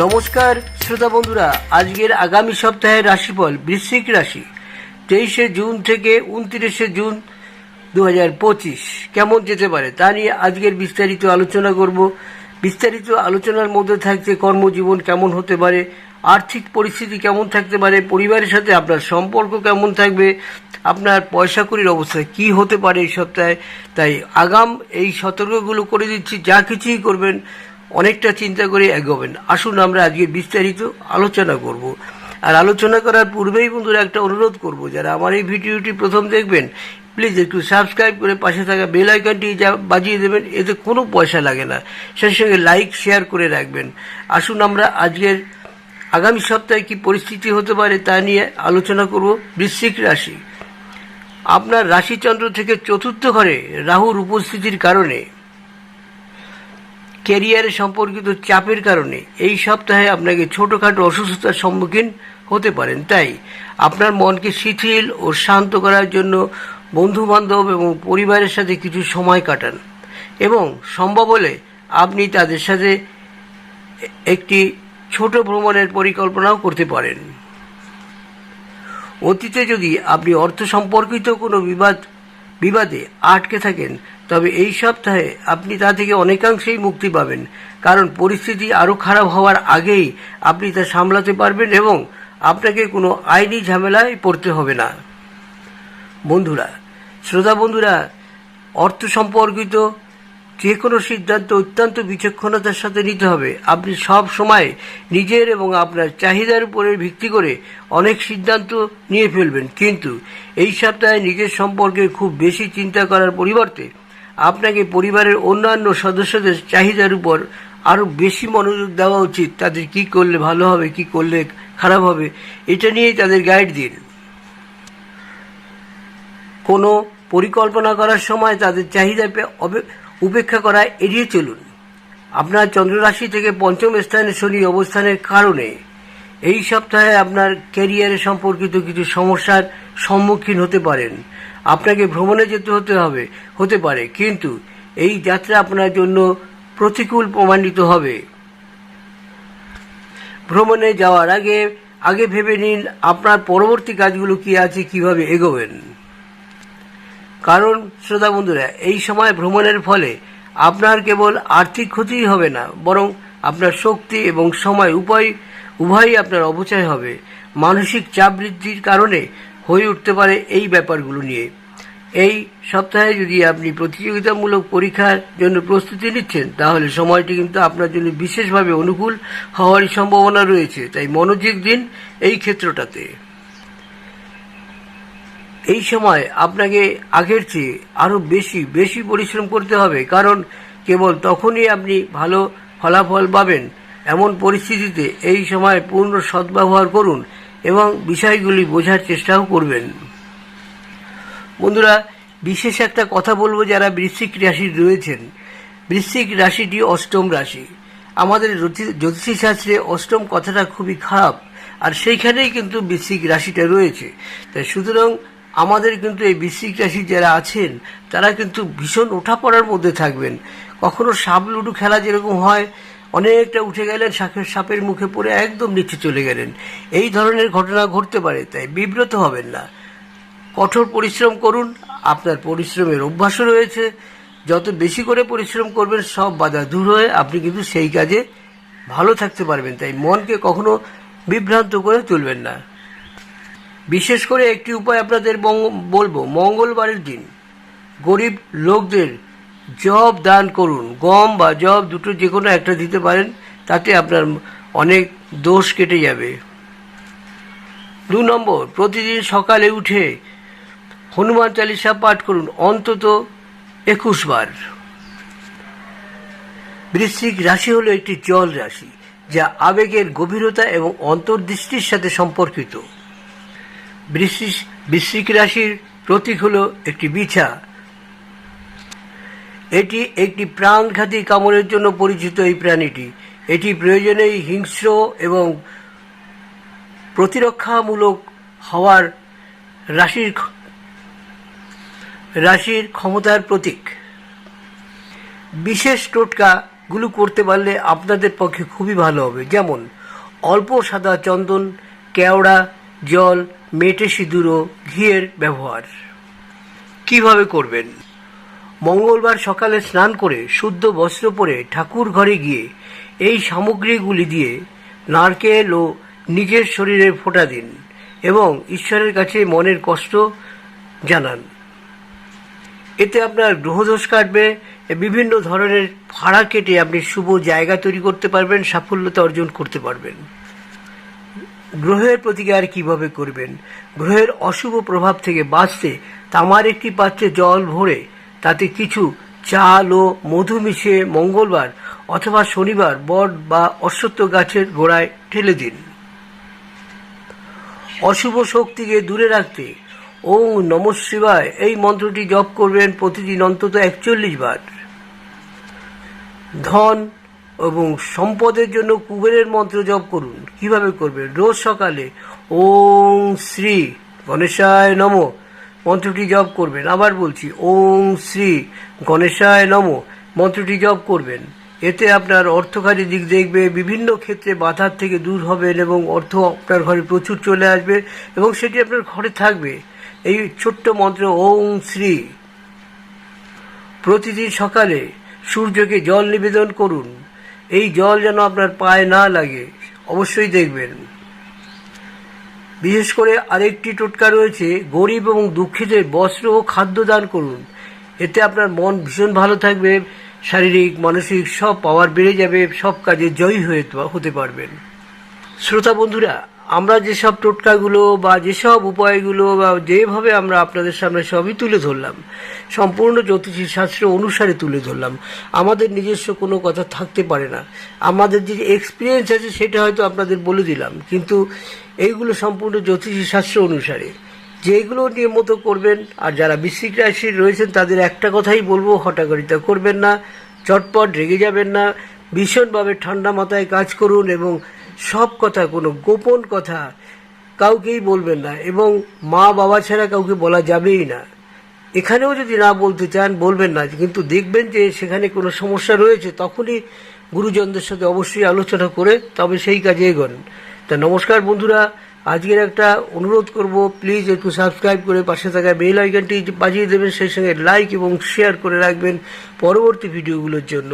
নমস্কার, শ্রোতা বন্ধুরা, আজকের আগামী সপ্তাহের রাশিফল বৃশ্চিক রাশি, তেইশে জুন থেকে উনত্রিশে জুন দু হাজার পঁচিশ। কেমন যেতে পারে তা নিয়ে আজকের বিস্তারিত আলোচনা করব। বিস্তারিত আলোচনার মধ্যে থাকছে কর্মজীবন কেমন হতে পারে, আর্থিক পরিস্থিতি কেমন থাকতে পারে, পরিবারের সাথে আপনার সম্পর্ক কেমন থাকবে, আপনার পয়সা করির অবস্থা কি হতে পারে এই সপ্তাহে, তাই আগাম এই সতর্কগুলো করে দিচ্ছি, যা কিছুই করবেন অনেকটা চিন্তা করে এগোবেন। আসুন আমরা আজকে বিস্তারিত আলোচনা করব। আর আলোচনা করার পূর্বেই বন্ধুরা একটা অনুরোধ করব, যারা আমার এই ভিডিওটি প্রথম দেখবেন প্লিজ একটু সাবস্ক্রাইব করে পাশে থাকা বেল আইকনটি যা বাজিয়ে দেবেন, এতে কোনো পয়সা লাগে না। সেই সঙ্গে লাইক শেয়ার করে রাখবেন। আসুন আমরা আজকের আগামী সপ্তাহে কি পরিস্থিতি হতে পারে তা নিয়ে আলোচনা করব বৃশ্চিক রাশি। আপনার রাশিচন্দ্র থেকে চতুর্থ ঘরে রাহুর উপস্থিতির কারণে। ক্যারিয়ারে সম্পর্কিত চাপের কারণে এই সপ্তাহে আপনাকে ছোটোখাটো অসুস্থতার সম্মুখীন হতে পারেন। তাই আপনার মনকে শিথিল ও শান্ত করার জন্য বন্ধু বান্ধব এবং পরিবারের সাথে কিছু সময় কাটান এবং সম্ভব হলে আপনি তাদের সাথে একটি ছোট ভ্রমণের পরিকল্পনাও করতে পারেন। অতীতে যদি আপনি অর্থ সম্পর্কিত কোনো বিবাদ বিবাদে আটকে থাকেন, তবে এই সপ্তাহে আপনি তা থেকে অনেকাংশেই মুক্তি পাবেন, কারণ পরিস্থিতি আরও খারাপ হওয়ার আগেই আপনি তা সামলাতে পারবেন এবং আপনাকে কোনো আইনি ঝামেলায় পড়তে হবে না। বন্ধুরা, শ্রোতা বন্ধুরা, অর্থ সম্পর্কিত যে কোনো সিদ্ধান্ত অত্যন্ত বিচক্ষণতার সাথে নিতে হবে। আপনি সব সময় নিজের এবং আপনার চাহিদার উপরে ভিত্তি করে অনেক সিদ্ধান্ত নিয়ে ফেলবেন। কিন্তু এই সপ্তাহে নিজের সম্পর্কে খুব বেশি চিন্তা করার পরিবর্তে আপনাকে পরিবারের অন্যান্য সদস্যদের চাহিদার উপর আরও বেশি মনোযোগ দেওয়া উচিত। তাদের কি করলে ভালো হবে, কি করলে খারাপ হবে, এটা নিয়েই তাদের গাইড দিন। কোনো পরিকল্পনা করার সময় তাদের চাহিদা উপেক্ষা করা এড়িয়ে চলুন। আপনার চন্দ্ররাশি থেকে পঞ্চম স্থানে শনি অবস্থানের কারণে এই সপ্তাহে আপনার ক্যারিয়ারে সম্পর্কিত কিছু সমস্যার সম্মুখীন হতে পারেন। আপনাকে ভ্রমণে যেতে হতে হবে, হতে পারে, কিন্তু এই যাত্রা আপনার জন্য প্রতিকূল প্রমাণিত হবে। ভ্রমণে যাওয়ার আগে আগে ভেবে নিন আপনার পরবর্তী কাজগুলো কি আছে, কীভাবে এগোবেন। কারণ, শ্রোতা বন্ধুরা, এই সময় ভ্রমণের ফলে আপনার কেবল আর্থিক ক্ষতিই হবে না, বরং আপনার শক্তি এবং সময় উপায় উভয়ই আপনার অপচয় হবে। মানসিক চাপ বৃদ্ধির কারণে হয়ে উঠতে পারে এই ব্যাপারগুলো নিয়ে। এই সপ্তাহে যদি আপনি প্রতিযোগিতামূলক পরীক্ষার জন্য প্রস্তুতি নিচ্ছেন, তাহলে সময়টি কিন্তু আপনার জন্য বিশেষভাবে অনুকূল হওয়ার সম্ভাবনা রয়েছে। তাই মনোযোগ দিন এই ক্ষেত্রটাতে। এই সময় আপনাকে আগের চেয়ে আরও বেশি বেশি পরিশ্রম করতে হবে। কারণ কেবল তখনই আপনি ভালো ফলাফল পাবেন। এমন পরিস্থিতিতে এই সময় পূর্ণ সদ্ব্যবহার করুন এবং বিষয়গুলি বোঝার চেষ্টাও করবেন। বন্ধুরা, বিশেষ একটা কথা বলব যারা বৃশ্চিক রাশি রয়েছেন। বৃশ্চিক রাশিটি অষ্টম রাশি। আমাদের জ্যোতি- জ্যোতিষী শাস্ত্রে অষ্টম কথাটা খুবই খারাপ, আর সেইখানেই কিন্তু বৃশ্চিক রাশিটা রয়েছে। তাই সুতরাং আমাদের কিন্তু এই বৃশ্চিক রাশি যারা আছেন, তারা কিন্তু ভীষণ ওঠাপড়ার মধ্যে থাকবেন। কখনো সাপ লুডু খেলা যেরকম হয়, অনেকটা উঠে গেলেন, সাপের সাপের মুখে পড়ে একদম নিচে চলে গেলেন। এই ধরনের ঘটনা ঘটতে পারে, তাই বিব্রত হবেন না। কঠোর পরিশ্রম করুন, আপনার পরিশ্রমের অভ্যাসও রয়েছে। যত বেশি করে পরিশ্রম করবেন, সব বাধা দূর হয়ে আপনি কিন্তু সেই কাজে ভালো থাকতে পারবেন, তাই মনকে কখনো বিভ্রান্ত করে তুলবেন না। বিশেষ করে একটি উপায় আপনাদের বলব, মঙ্গলবারের দিন গরিব লোকদের জব দান করুন। গম বা জব দুটো যে কোনো একটা দিতে পারেন, তাতে আপনার অনেক দোষ কেটে যাবে। দু নম্বর, প্রতিদিন সকালে উঠে হনুমান চালিসা পাঠ করুন, অন্তত একুশ বার। বৃশ্চিক রাশি হলো একটি জল রাশি, যা আবেগের গভীরতা এবং অন্তর্দৃষ্টির সাথে সম্পর্কিত। বৃশ্চিক রাশির প্রতীক হল একটি বিছা। এটি একটি প্রাণঘাতী কামড়ের জন্য পরিচিত এই প্রাণীটি। এটি প্রয়োজনেই হিংস্র এবং প্রতিরক্ষামূলক হওয়ার রাশির রাশির ক্ষমতার প্রতীক। বিশেষ টোটকা গুলো করতে পারলে আপনাদের পক্ষে খুবই ভালো হবে। যেমন, অল্প সাদা চন্দন, কেওড়া, জল মেটে সিঁদুর ও ঘিয়ের ব্যবহার। কীভাবে করবেন? মঙ্গলবার সকালে স্নান করে শুদ্ধ বস্ত্র পরে ঠাকুর ঘরে গিয়ে এই সামগ্রীগুলি দিয়ে নারকেল ও নিজের শরীরে ফোঁটা দিন এবং ঈশ্বরের কাছে মনের কষ্ট জানান। এতে আপনার গ্রহদোষ কাটবে, বিভিন্ন ধরনের ফাড়া কেটে আপনি শুভ জায়গা তৈরি করতে পারবেন, সাফল্যতা অর্জন করতে পারবেন। গ্রহের প্রতিকার কীভাবে করবেন? গ্রহের অশুভ প্রভাব থেকে বাঁচতে তামার একটি পাত্রে জল ভরে তাতে কিছু চাল ও মধু মিশিয়ে মঙ্গলবার অথবা শনিবার বট বা অশ্বত্থ গাছের গোড়ায় ঠেলে দিন। অশুভ শক্তিকে দূরে রাখতে ওং নম শিবায় এই মন্ত্রটি জপ করবেন প্রতিদিন অন্তত একচল্লিশ বার। ধন এবং সম্পদের জন্য কুবেরের মন্ত্র জপ করুন। কীভাবে করবেন? রোজ সকালে ওং শ্রী গণেশায় নম মন্ত্রটি জপ করবেন। আবার বলছি, ওং শ্রী গণেশায় নম মন্ত্রটি জপ করবেন। এতে আপনার অর্থকারী দিক দেখবে, বিভিন্ন ক্ষেত্রে বাধার থেকে দূর হবেন এবং অর্থ আপনার ঘরে প্রচুর চলে আসবে এবং সেটি আপনার ঘরে থাকবে। এই ছোট্ট মন্ত্র ওং শ্রী। প্রতিদিন সকালে সূর্যকে জল নিবেদন করুন। এই জল যেন আপনার পায়ে না লাগে, অবশ্যই দেখবেন। বিশেষ করে আরেকটি টোটকা রয়েছে, গরিব এবং দুঃখীদের বস্ত্র ও খাদ্য দান করুন। এতে আপনার মন ভীষণ ভালো থাকবে, শারীরিক, মানসিক সব পাওয়ার বেড়ে যাবে, সব কাজে জয়ী হয়ে হতে পারবেন। শ্রোতা বন্ধুরা আমরা যেসব টোটকাগুলো বা যেসব উপায়গুলো বা যেভাবে আমরা আপনাদের সামনে সবই তুলে ধরলাম, সম্পূর্ণ জ্যোতিষী শাস্ত্র অনুসারে তুলে ধরলাম, আমাদের নিজস্ব কোনো কথা থাকতে পারে না। আমাদের যে এক্সপিরিয়েন্স আছে সেটা হয়তো আপনাদের বলে দিলাম, কিন্তু এইগুলো সম্পূর্ণ জ্যোতিষী শাস্ত্র অনুসারে। যেগুলো নিয়মিত করবেন, আর যারা বৃশ্চিক রাশির রয়েছেন, তাদের একটা কথাই বলব হঠাকরিতা করবেন না, চটপট রেগে যাবেন না, ভীষণভাবে ঠান্ডা মাথায় কাজ করুন এবং সব কথা, কোনো গোপন কথা কাউকেই বলবেন না এবং মা বাবা ছাড়া কাউকে বলা যাবেই না। এখানেও যদি না বলতে চান, বলবেন না, কিন্তু দেখবেন যে সেখানে কোনো সমস্যা রয়েছে, তখনই গুরুজনদের সাথে অবশ্যই আলোচনা করে তবে সেই কাজে এগোন। তা নমস্কার বন্ধুরা, আজকের একটা অনুরোধ করব, প্লিজ একটু সাবস্ক্রাইব করে পাশে থাকা বেল আইকনটি বাজিয়ে দেবেন, সেই সঙ্গে লাইক এবং শেয়ার করে রাখবেন পরবর্তী ভিডিওগুলোর জন্য।